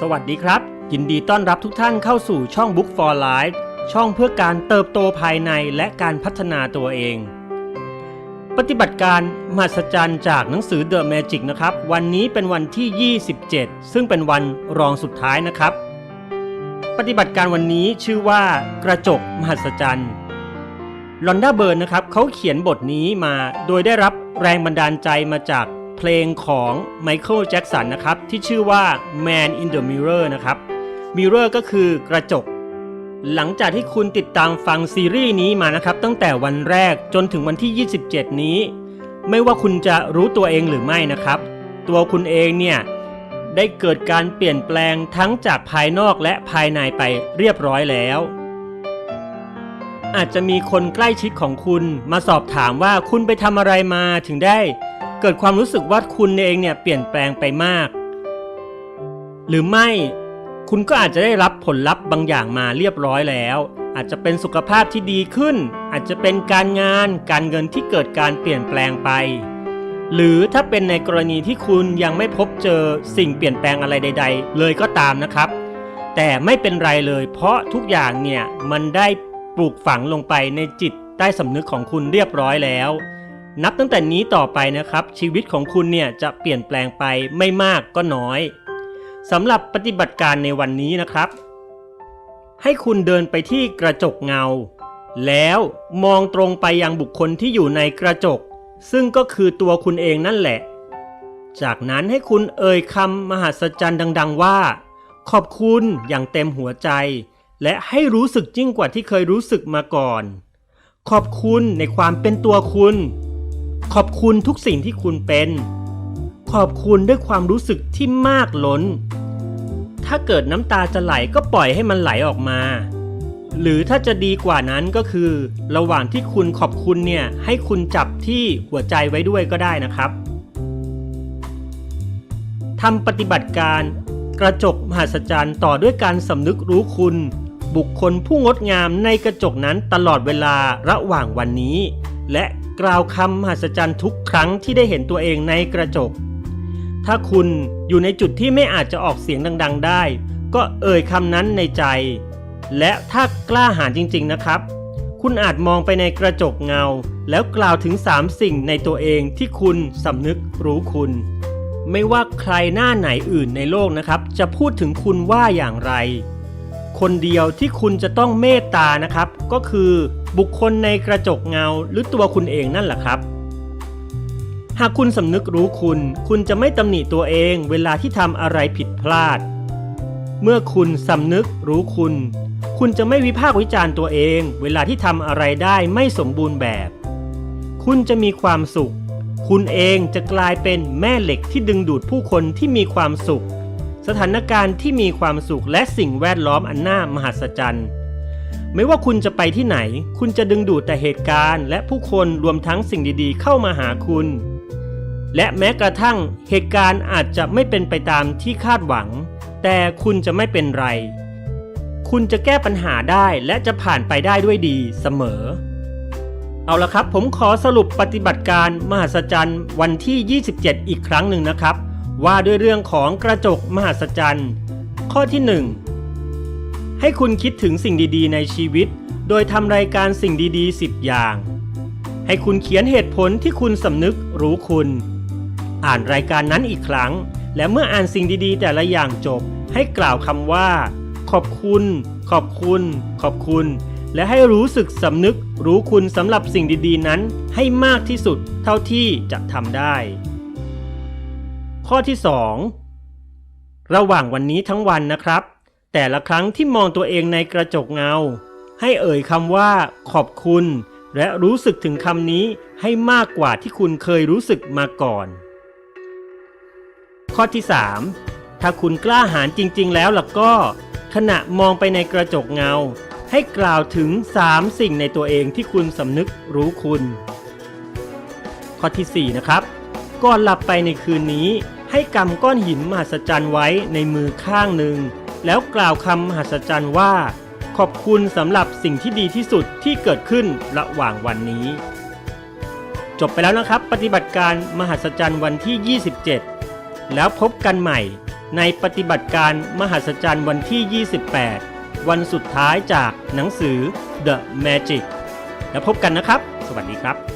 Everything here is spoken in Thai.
สวัสดีครับ ยินดีต้อนรับทุกท่านเข้าสู่ช่อง Book for Life ช่องเพื่อการเติบโตภายในและการพัฒนาตัวเอง ปฏิบัติการมหัศจรรย์จากหนังสือ The Magic นะครับ วันนี้เป็นวันที่ 27 ซึ่งเป็นวันรองสุดท้ายนะครับ ปฏิบัติการวันนี้ชื่อว่ากระจกมหัศจรรย์ลอนด้าเบิร์นนะครับเขาเขียนบทนี้มาโดยได้รับแรงบันดาลใจมาจาก เพลงของไมเคิลแจ็กสันนะครับ ที่ชื่อว่า Man in the Mirror นะครับ Mirror ก็คือกระจก หลังจากที่คุณติดตามฟังซีรีส์นี้มานะครับ ตั้งแต่วันแรกจนถึงวันที่ 27 นี้ ไม่ว่าคุณจะรู้ตัวเองหรือไม่นะครับ ตัวคุณเองเนี่ย ได้เกิดการเปลี่ยนแปลงทั้งจากภายนอกและภายในไปเรียบร้อยแล้วอาจจะมีคนใกล้ชิดของคุณมาสอบถามว่าคุณไปทำอะไรมาถึงได้ เกิดความรู้สึกว่าคุณเองเนี่ยเปลี่ยนแปลงไปมาก หรือไม่คุณก็อาจจะได้รับผลลัพธ์บางอย่างมาเรียบร้อยแล้ว อาจจะเป็นสุขภาพที่ดีขึ้น อาจจะเป็นการงานการเงินที่เกิดการเปลี่ยนแปลงไป หรือถ้าเป็นในกรณีที่คุณยังไม่พบเจอสิ่งเปลี่ยนแปลงอะไรใด ๆ เลยก็ตามนะครับ แต่ไม่เป็นไรเลย เพราะทุกอย่างเนี่ยมันได้ปลูกฝังลงไปในจิตใต้สำนึกของคุณเรียบร้อยแล้ว นับตั้งแต่นี้ต่อไปนะครับ ชีวิตของคุณเนี่ยจะเปลี่ยนแปลงไปไม่มากก็น้อยสำหรับปฏิบัติการในวันนี้นะครับ ให้คุณเดินไปที่กระจกเงา แล้วมองตรงไปยังบุคคลที่อยู่ในกระจก ซึ่งก็คือตัวคุณเองนั่นแหละ จากนั้นให้คุณเอ่ยคำมหัศจรรย์ดัง ๆ ว่า ขอบคุณอย่างเต็มหัวใจ และให้รู้สึกยิ่งกว่าที่เคยรู้สึกมาก่อน ขอบคุณในความเป็นตัวคุณ ขอบคุณทุกสิ่งที่คุณเป็น ขอบคุณด้วยความรู้สึกที่มากล้น ถ้าเกิดน้ำตาจะไหลก็ปล่อยให้มันไหลออกมา หรือถ้าจะดีกว่านั้นก็คือ ระหว่างที่คุณขอบคุณเนี่ยให้คุณจับที่หัวใจไว้ด้วยก็ได้นะครับทำปฏิบัติการกระจกมหัศจรรย์ต่อด้วยการสำนึกรู้คุณ บุคคลผู้งดงามในกระจกนั้นตลอดเวลาระหว่างวันนี้ และ กล่าวคำมหัศจรรย์ทุกครั้งที่ได้เห็นตัวเองในกระจก ถ้าคุณอยู่ในจุดที่ไม่อาจจะออกเสียงดัง ๆ ได้ ก็เอ่ยคำนั้นในใจ และถ้ากล้าหาญจริง ๆ นะครับ คุณอาจมองไปในกระจกเงา แล้วกล่าวถึง 3 สิ่งในตัวเองที่คุณสำนึกรู้คุณ ไม่ว่าใครหน้าไหนอื่นในโลกนะครับ จะพูดถึงคุณว่าอย่างไร คนเดียวที่คุณจะต้องเมตตานะครับ ก็คือ บุคคลในกระจกเงาหรือตัวคุณเองนั่นแหละครับ หากคุณสำนึกรู้คุณ คุณจะไม่ตำหนิตัวเองเวลาที่ทำอะไรผิดพลาด เมื่อคุณสำนึกรู้คุณ คุณจะไม่วิพากษ์วิจารณ์ตัวเอง เวลาที่ทำอะไรได้ไม่สมบูรณ์แบบ คุณจะมีความสุข คุณเองจะกลายเป็นแม่เหล็กที่ดึงดูดผู้คนที่มีความสุข สถานการณ์ที่มีความสุขและสิ่งแวดล้อมอันน่ามหัศจรรย์ ไม่ว่าคุณจะไปที่ไหน คุณจะดึงดูดแต่เหตุการณ์ และผู้คนรวมทั้งสิ่งดีๆ เข้ามาหาคุณ และแม้กระทั่งเหตุการณ์อาจจะไม่เป็นไปตามที่คาดหวัง แต่คุณจะไม่เป็นไร คุณจะแก้ปัญหาได้และจะผ่านไปได้ด้วยดีเสมอ เอาละครับ ผมขอสรุปปฏิบัติการมหัศจรรย์วันที่ 27 อีกครั้งหนึ่งนะครับ ว่าด้วยเรื่องของกระจกมหัศจรรย์ ข้อที่ 1 ให้คุณคิดถึงสิ่งดีๆ ในชีวิต โดยทำรายการสิ่งดีๆ 10 อย่าง ให้คุณเขียนเหตุผลที่คุณสำนึกรู้คุณ อ่านรายการนั้นอีกครั้ง และเมื่ออ่านสิ่งดีๆ แต่ละอย่างจบ ให้กล่าวคำว่า ขอบคุณ ขอบคุณ ขอบคุณ และให้รู้สึกสำนึกรู้คุณสำหรับสิ่งดีๆ นั้นให้มากที่สุดเท่าที่จะทำได้ ข้อที่ 2 ระหว่างวันนี้ทั้งวันนะครับ แต่ละครั้งที่มองตัวเองในกระจกเงา ให้เอ่ยคำว่า ขอบคุณ และรู้สึกถึงคำนี้ให้มากกว่าที่คุณเคยรู้สึกมาก่อน ข้อที่ 3 ถ้าคุณกล้าหาญจริง ๆ แล้วล่ะก็ ขณะมองไปในกระจกเงา ให้กล่าวถึง 3 สิ่งในตัวเองที่คุณสำนึกรู้คุณ ข้อทีสี่4 นะครับก่อนหลับไปในคืนนี้ ให้กำก้อนหินมหัศจรรย์ไว้ในมือข้างหนึ่ง แล้วกล่าวคำมหัศจรรย์ว่า ขอบคุณสำหรับสิ่งที่ดีที่สุดที่เกิดขึ้นระหว่างวันนี้ จบไปแล้วนะครับ ปฏิบัติการมหัศจรรย์วันที่ 27 แล้วพบกันใหม่ ในปฏิบัติการมหัศจรรย์วันที่ 28 วันสุดท้ายจากหนังสือ The Magic แล้วพบกันนะครับ สวัสดีครับ